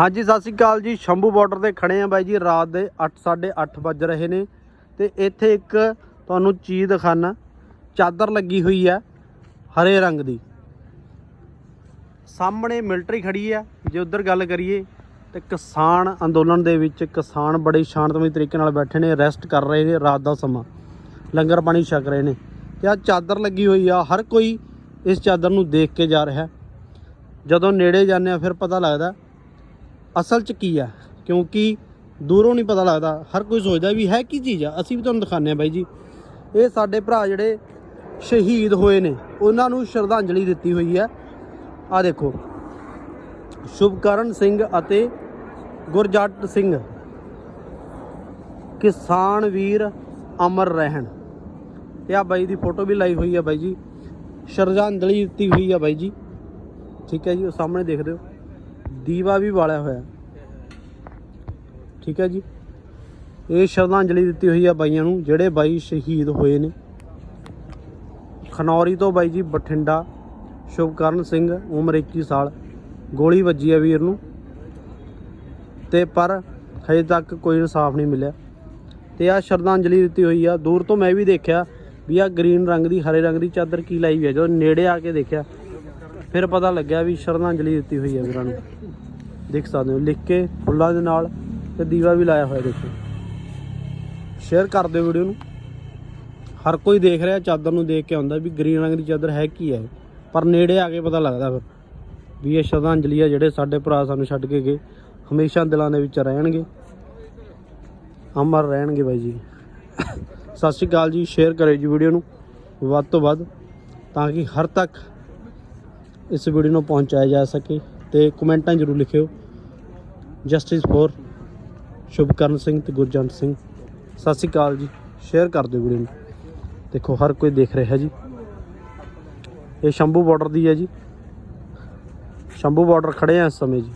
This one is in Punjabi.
ਹਾਂਜੀ, ਸਤਿ ਸ਼੍ਰੀ ਅਕਾਲ ਜੀ। ਸ਼ੰਭੂ ਬਾਰਡਰ ਤੇ ਖੜੇ ਆ ਬਾਈ ਜੀ, ਰਾਤ ਦੇ 8:30 ਵੱਜ ਰਹੇ ਨੇ। ਤੇ ਇੱਥੇ ਇੱਕ ਤੁਹਾਨੂੰ ਚੀਜ਼ ਦਿਖਾਣਾ ਚਾਦਰ ਲੱਗੀ ਹੋਈ ਆ, ਹਰੇ ਰੰਗ ਦੀ। ਸਾਹਮਣੇ ਮਿਲਟਰੀ ਖੜੀ ਆ। ਜੇ ਉਧਰ ਗੱਲ ਕਰੀਏ, ਤੇ ਕਿਸਾਨ ਅੰਦੋਲਨ ਦੇ ਵਿੱਚ ਕਿਸਾਨ ਬੜੇ ਸ਼ਾਂਤਮਈ ਤਰੀਕੇ ਨਾਲ ਬੈਠੇ ਨੇ ਰੈਸਟ ਕਰ ਰਹੇ ਨੇ ਰਾਤ ਦਾ ਸਮਾਂ। ਲੰਗਰ ਪਾਣੀ ਛਕ ਰਹੇ ਨੇ। ਤੇ ਆ ਚਾਦਰ ਲੱਗੀ ਹੋਈ ਆ, ਹਰ ਕੋਈ ਇਸ ਚਾਦਰ ਨੂੰ ਦੇਖ ਕੇ ਜਾ ਰਿਹਾ। ਜਦੋਂ ਨੇੜੇ ਜਾਂਦੇ ਆ, ਫਿਰ ਪਤਾ ਲੱਗਦਾ ਅਸਲ 'ਚ ਕੀ ਆ? ਕਿਉਂਕਿ ਦੂਰੋਂ ਨਹੀਂ ਪਤਾ ਲੱਗਦਾ, ਹਰ ਕੋਈ ਸੋਚਦਾ ਵੀ ਹੈ ਕੀ ਚੀਜ਼ ਆ? ਅਸੀਂ ਵੀ ਤੁਹਾਨੂੰ ਦਿਖਾਉਂਦੇ ਆ ਬਾਈ ਜੀ। ਇਹ ਸਾਡੇ ਭਰਾ ਜਿਹੜੇ ਸ਼ਹੀਦ ਹੋਏ ਨੇ, ਉਹਨਾਂ ਨੂੰ ਸ਼ਰਧਾਂਜਲੀ ਦਿੱਤੀ ਹੋਈ ਹੈ ਆ ਦੇਖੋ। ਸ਼ੁਭਕਰਨ ਸਿੰਘ ਅਤੇ ਗੁਰਜੱਟ ਸਿੰਘ। ਕਿਸਾਨ ਵੀਰ ਅਮਰ ਰਹਿਣ। ਤੇ ਆ ਬਾਈ ਦੀ ਫੋਟੋ ਵੀ ਲਾਈ ਹੋਈ ਆ ਬਾਈ ਜੀ। ਸ਼ਰਧਾਂਜਲੀ ਦਿੱਤੀ ਹੋਈ ਆ ਬਾਈ ਜੀ। ਠੀਕ ਹੈ ਜੀ, ਉਹ ਸਾਹਮਣੇ ਦੇਖਦੇ ਹੋ। ਦੀਵਾ ਵੀ ਬਾਲਿਆ ਹੋਇਆ। ਠੀਕ ਹੈ ਜੀ। ਇਹ ਸ਼ਰਧਾਂਜਲੀ ਦਿੱਤੀ ਹੋਈ ਆ ਬਾਈਆਂ ਨੂੰ, ਜਿਹੜੇ ਬਾਈ ਸ਼ਹੀਦ ਹੋਏ ਨੇ। ਖਨੌਰੀ ਤੋਂ ਬਾਈ ਜੀ ਬਠਿੰਡਾ, ਸ਼ੁਭਕਰਨ ਸਿੰਘ, ਉਮਰ 21 ਸਾਲ, ਗੋਲੀ ਵੱਜੀ ਆ ਵੀਰ ਨੂੰ। ਤੇ ਪਰ ਹਜੇ ਤੱਕ ਕੋਈ ਇਨਸਾਫ ਨਹੀਂ ਮਿਲਿਆ। ਤੇ ਆ ਸ਼ਰਧਾਂਜਲੀ ਦਿੱਤੀ ਹੋਈ ਆ। ਦੂਰ ਤੋਂ ਮੈਂ ਵੀ ਦੇਖਿਆ ਵੀ ਆ ਗ੍ਰੀਨ ਰੰਗ ਦੀ, ਹਰੇ ਰੰਗ ਦੀ ਚਾਦਰ ਕੀ ਲਾਈ ਹੋਈ ਆ। ਜਦੋਂ ਨੇੜੇ ਆ ਕੇ ਦੇਖਿਆ ਫਿਰ ਪਤਾ ਲੱਗਿਆ ਵੀ ਸ਼ਰਧਾਂਜਲੀ ਦਿੱਤੀ ਹੋਈ ਹੈ ਵੀਰਾਂ ਨੂੰ। ਦੇਖ ਸਕਦੇ ਹੋ, ਲਿਖ ਕੇ ਫੁੱਲਾਂ ਦੇ ਨਾਲ ਤੇ ਦੀਵਾ ਵੀ ਲਾਇਆ ਹੋਇਆ ਦੇਖੋ। ਸ਼ੇਅਰ ਕਰ ਦਿਓ ਵੀਡੀਓ ਨੂੰ। ਹਰ ਕੋਈ ਦੇਖ ਰਿਹਾ, ਚਾਦਰ ਨੂੰ ਦੇਖ ਕੇ ਆਉਂਦਾ ਵੀ ਗ੍ਰੀਨ ਰੰਗ ਦੀ ਚਾਦਰ ਹੈ ਕੀ ਹੈ। ਪਰ ਨੇੜੇ ਆ ਕੇ ਪਤਾ ਲੱਗਦਾ ਫਿਰ ਵੀ ਇਹ ਸ਼ਰਧਾਂਜਲੀ ਆ ਜਿਹੜੇ ਸਾਡੇ ਭਰਾ ਸਾਨੂੰ ਛੱਡ ਕੇ ਗਏ। ਹਮੇਸ਼ਾ ਦਿਲਾਂ ਦੇ ਵਿੱਚ ਰਹਿਣਗੇ। ਅਮਰ ਰਹਿਣਗੇ ਬਾਈ ਜੀ। ਸਤਿ ਸ਼੍ਰੀ ਅਕਾਲ ਜੀ ਸ਼ੇਅਰ ਕਰਿਓ ਜੀ ਵੀਡੀਓ ਨੂੰ। ਵੱਧ ਤੋਂ ਵੱਧ ਤਾਂ ਕਿ ਹਰ ਤੱਕ ਇਸ ਵੀਡੀਓ ਨੂੰ ਪਹੁੰਚਾਇਆ ਜਾ ਸਕੇ ਤੇ ਕਮੈਂਟਾਂ ਜ਼ਰੂਰ ਲਿਖਿਓ। ਜਸਟਿਸ ਫੋਰ ਸ਼ੁਭਕਰਨ ਸਿੰਘ ਤੇ ਗੁਰਜੰਟ ਸਿੰਘ, ਸਤਿ ਸ਼੍ਰੀ ਅਕਾਲ ਜੀ। ਸ਼ੇਅਰ ਕਰ ਦਿਓ ਵੀਡੀਓ ਨੂੰ। ਦੇਖੋ, ਹਰ ਕੋਈ ਦੇਖ ਰਿਹਾ ਜੀ। ਇਹ ਸ਼ੰਭੂ ਬਾਰਡਰ ਦੀ ਹੈ ਜੀ। ਸ਼ੰਭੂ ਬਾਰਡਰ ਖੜੇ ਆ ਇਸ ਸਮੇਂ ਜੀ।